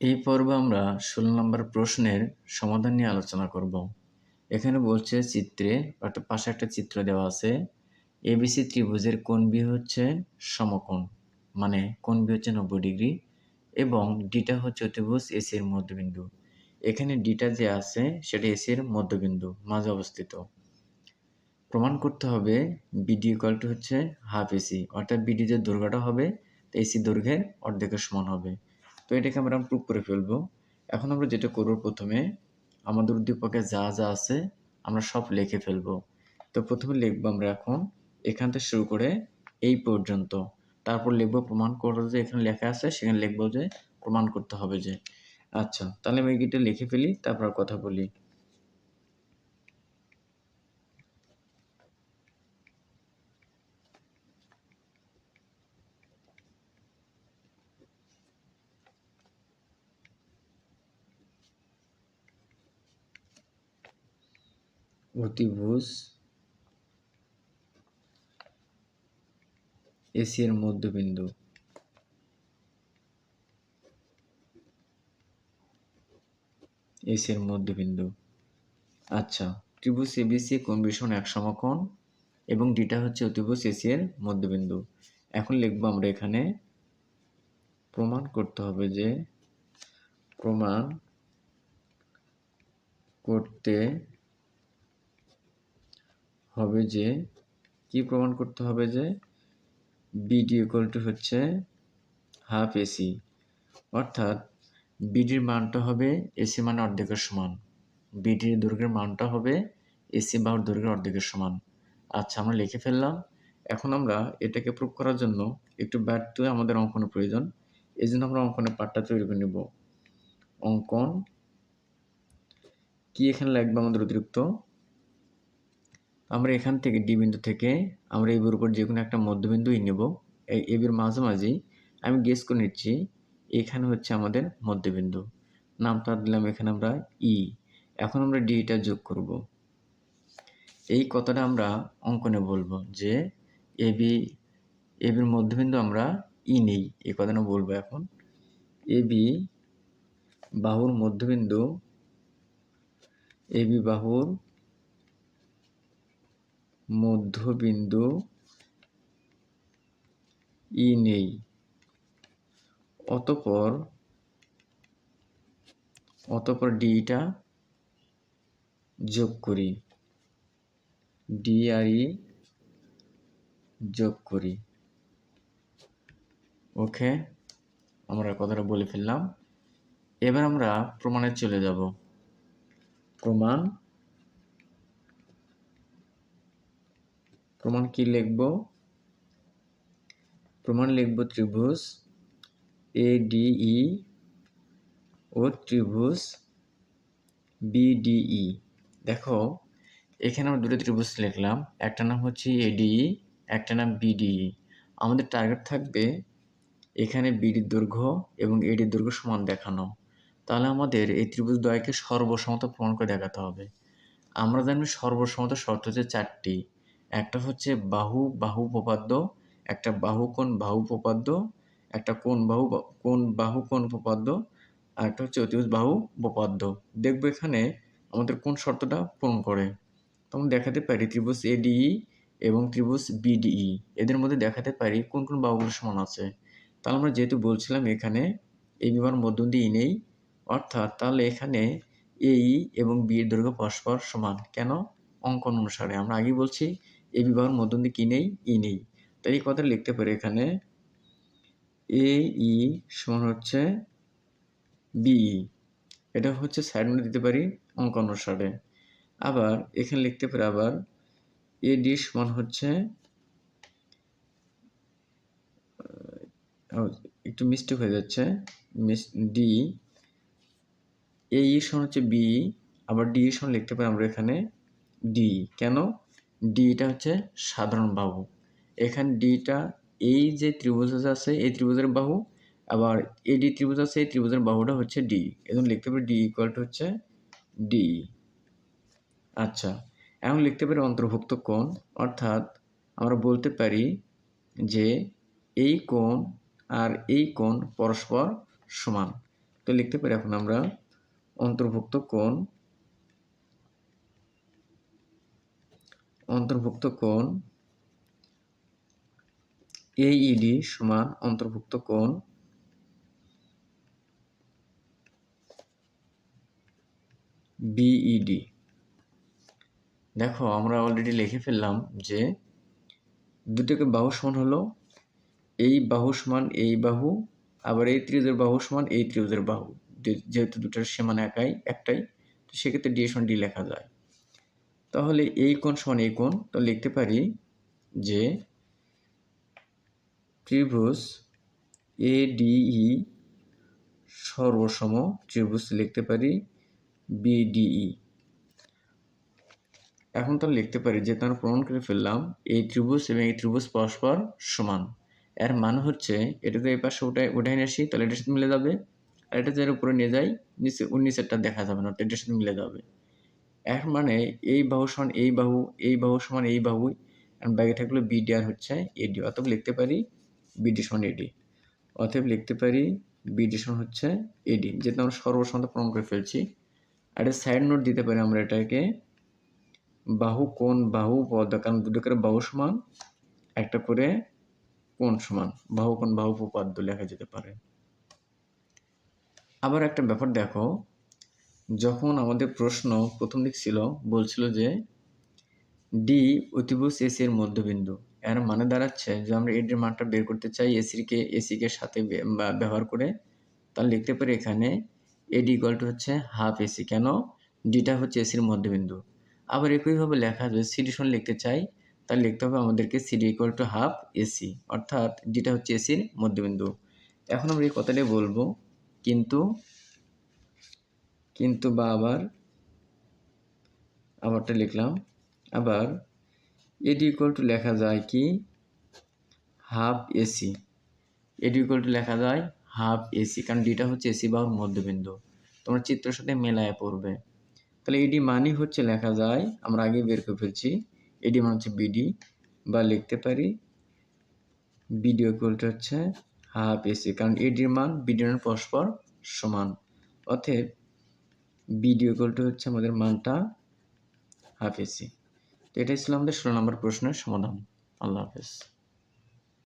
এই পর্বে আমরা ষোলো নম্বর প্রশ্নের সমাধান নিয়ে আলোচনা করব। এখানে বলছে চিত্রে, অর্থাৎ পাশে একটা চিত্র দেওয়া আছে। এবিসি ত্রিভুজের কোন বি হচ্ছে সমকোণ মানে কোন বি হচ্ছে নব্বই ডিগ্রি এবং ডিটা হচ্ছে অতিভুজ এসি এর মধ্যবিন্দু। এখানে ডিটা যে আছে সেটা এসি এর মধ্যবিন্দু, মাঝে অবস্থিত। প্রমাণ করতে হবে বিডি ইকুয়াল টু হচ্ছে হাফ এসি অর্থাৎ বিডি যে দৈর্ঘ্যটা হবে এসি দৈর্ঘ্যের অর্ধেকের সমান হবে। তো এটাকে আমরা প্রুভ করে ফেলব। এখন আমরা যেটা করব প্রথমে, আমাদের উদ্দীপকে যা যা আছে আমরা সব লিখে ফেলব। তো প্রথমে লিখব আমরা এখন এখান থেকে শুরু করে এই পর্যন্ত। তারপর লিখব প্রমাণ করব যে এখানে লেখা আছে, সেখানে লিখব যে প্রমাণ করতে হবে যে। আচ্ছা তাহলে আমি এটা লিখে ফেলি, তারপর কথা বলি। অতিভুজ। এসি এর মধ্যবিন্দু। এসি এর মধ্যবিন্দু। আচ্ছা ত্রিভুজ এবিসি কোন ভীষণ এক সমকোণ? এবং ডিটা হচ্ছে অতিভুজ এসি মধ্যবিন্দু। এখন লিখব আমরা এখানে প্রমাণ করতে হবে যে প্রমাণ করতে হবে যে, কি প্রমাণ করতে হবে যে বিডি ইকুয়াল টু হচ্ছে হাফ এসি অর্থাৎ বিডির মানটা হবে এসি মানে অর্ধেকের সমান। বিডির দৈর্ঘ্যের মানটা হবে এসি বাহুর দৈর্ঘ্যের অর্ধেকের সমান। আচ্ছা আমরা লিখে ফেললাম। এখন আমরা এটাকে প্রুভ করার জন্য একটু ব্যর্থ আমাদের অঙ্কনের প্রয়োজন। এই জন্য আমরা অঙ্কনের পার্টটা তৈরি করে নেব। অঙ্কন, কি এখানে লাগবে আমাদের অতিরিক্ত? আমরা এখান থেকে ডি বিন্দু থেকে আমরা এবির উপর যে কোনো একটা মধ্যবিন্দুই নেব। এই এবির মাঝামাঝি আমি গেস করে নিচ্ছি এখানে হচ্ছে আমাদের মধ্যবিন্দু। নামটা দিলাম এখানে আমরা ই এখন আমরা ডিটা যোগ করব। এই কথাটা আমরা অঙ্কনে বলব যে এবি এবির মধ্যবিন্দু আমরা ই নেই। এই কথাটা বলব এখন। এবি বাহুর মধ্যবিন্দু এবি বাহুর মধ্যবিন্দু ই নেই। অতপর অতপর ডিটা যোগ করি। ডি আর ই যোগ করি। ওকে, আমরা কথাটা বলে ফেললাম। এবার আমরা প্রমাণে চলে যাব। প্রমাণ প্রমাণ কি লিখব? প্রমাণ লিখব ত্রিভুজ এ ডিই ও ত্রিভুজ বিডিই দেখো, এখানে আমরা দুটো ত্রিভুজ লিখলাম। একটা নাম হচ্ছে এডিই একটা নাম বিডিই আমাদের টার্গেট থাকবে এখানে বিডির দৈর্ঘ্য এবং এডির দৈর্ঘ্য সমান দেখানো। তাহলে আমাদের এই ত্রিভুজ দ্বয়কে সর্বসমতা প্রমাণ করে দেখাতে হবে। আমরা জানি সর্বসমতা শর্ত হচ্ছে চারটি। একটা হচ্ছে বাহু বাহু উপপাদ্য একটা বাহু কোণ, বাহু উপপাদ্য একটা কোণ, বাহু কোণ বাহু কোণ উপপাদ্য আর একটা হচ্ছে অতিভুজ বাহু উপপাদ্য দেখব এখানে আমাদের কোন শর্তটা পূরণ করে। তখন দেখাতে পারি ত্রিভুজ এডিই এবং ত্রিভুজ বিডিই এদের মধ্যে দেখাতে পারি কোন কোন বাহুগুলো সমান আছে। তাহলে আমরা যেহেতু বলছিলাম এখানে এই বিবার মধ্য দিয়ে নেই, অর্থাৎ তাহলে এখানে এই এবং বি এর দৈর্ঘ্য পরস্পর সমান। কেন? অঙ্কন অনুসারে। আমরা আগেই বলছি এই বিবাহের মধ্যে কি নেই? ই নেই। তাই এই কথা লিখতে পারি এখানে। এ, ই সমান হচ্ছে বিই এটা হচ্ছে সাইড নোটে দিতে পারি অঙ্ক অনুসারে আবার এখানে লিখতে পারি আবার এ, ডি সমান হচ্ছে একটু মিস্টেক হয়ে যাচ্ছে ডি। এ, ই সমান হচ্ছে বি, আবার ডি সমান লিখতে পারি আমরা এখানে, ডি। কেন? ডিটা হচ্ছে সাধারণ বাহু। এখানে ডিটা এই যে ত্রিভুজ আছে এই ত্রিভুজের বাহু, আবার এডি ত্রিভুজ আছে এই ত্রিভুজের বাহুটা হচ্ছে ডি এখন লিখতে পারি ডি ইকুয়াল টু হচ্ছে ডি আচ্ছা এখন লিখতে পারি অন্তর্ভুক্ত কোণ। অর্থাৎ আমরা বলতে পারি যে এই কোণ আর এই কোণ পরস্পর সমান। তো লিখতে পারি এখন আমরা অন্তর্ভুক্ত কোণ অন্তর্ভুক্ত কোণ এইইডি সমান অন্তর্ভুক্ত কোণ বিইডি দেখো, আমরা অলরেডি লিখে ফেললাম যে দুটোকে বাহু সমান হলো এই বাহু সমান এই বাহু, আবার এই ত্রিভুজের বাহু সমান এই ত্রিভুজের বাহু। যেহেতু দুটোর সীমানা একাই, একটাই, তো সেক্ষেত্রে ডি সমান ডি লেখা যায়। তাহলে এই কোণ সমান এই কোণ, তো লিখতে পারি যে ত্রিভুজ এ ডিই সর্বসম ত্রিভুজ লিখতে পারি বিডিই এখন তো লিখতে পারি যে তার প্রমাণ করে ফেললাম এই ত্রিভুজ এবং এই ত্রিভুজ পরস্পর সমান। এর মানে হচ্ছে এটা তো এই পাশে উঠে উঠে নিয়ে আসি, তাহলে এটার সাথে মিলে যাবে। আর এটা যার উপরে নিয়ে যাই, নিচে নিচেরটা দেখা যাবে না এটার সাথে মিলে যাবে। এর মানে এই বাহু সমান এই বাহু এই বাহু সমান এই বাহু আর ব্যাগে থাকল বিডি আর হচ্ছে এডি অতএব লিখতে পারি বিডি সমান এডি অতএব লিখতে পারি বিডি সমান হচ্ছে এডি যেহেতু আমরা সর্বসন্ত প্রমাণ করে ফেলছি। আর সাইড নোট দিতে পারি আমরা এটাকে, বাহু কোন বাহু পদ, কারণ দুটো করে বাহু সমান, একটা করে কোন সমান, বাহু কোন বাহু উপপাদ্য লেখা যেতে পারে। আবার একটা ব্যাপার দেখো যখন আমাদের প্রশ্ন প্রথম দিক ছিল, বলছিল যে ডি অতিভুজ এসি এর মধ্যবিন্দু। এর মানে দাঁড়াচ্ছে যে আমরা এডির মানটা বের করতে চাই এসিকে এসিকে সাথে ব্যবহার করে। তাহলে লিখতে পারি এখানে এডি টু হচ্ছে হাফ এসি কেন? ডিটা হচ্ছে এসির মধ্যবিন্দু। আবার একইভাবে লেখা যাবে সিডি সমান লিখতে চাই, তাহলে লিখতে হবে আমাদেরকে CD equal to half AC অর্থাৎ ডিটা হচ্ছে এসির মধ্যবিন্দু। এখন আমরা এই কথাটাই বলব, কিন্তু কিন্তু বা আবার আবারটা লিখলাম, আবার এডি ইকুয়াল টু লেখা যায় কি? Half AC AD equal to লেখা যায় হাফ এসি কারণ ডিটা হচ্ছে এসি বাহুর মধ্যবিন্দু। তোমরা চিত্রের সাথে মেলায় পড়বে। তাহলে এডি মানই হচ্ছে লেখা যায়, আমরা আগে বের করে ফেলছি এডি মান হচ্ছে বিডি বা লিখতে পারি বিডি ইকুয়াল টু হচ্ছে হাফ এসি কারণ এডির মান বিডির পরস্পর সমান। অতএব বিডি ইকুয়াল হচ্ছে আমাদের মানটা হাফ এসি তো এটাই ছিল আমাদের ষোলো নম্বর প্রশ্নের সমাধান। আল্লাহ হাফেজ।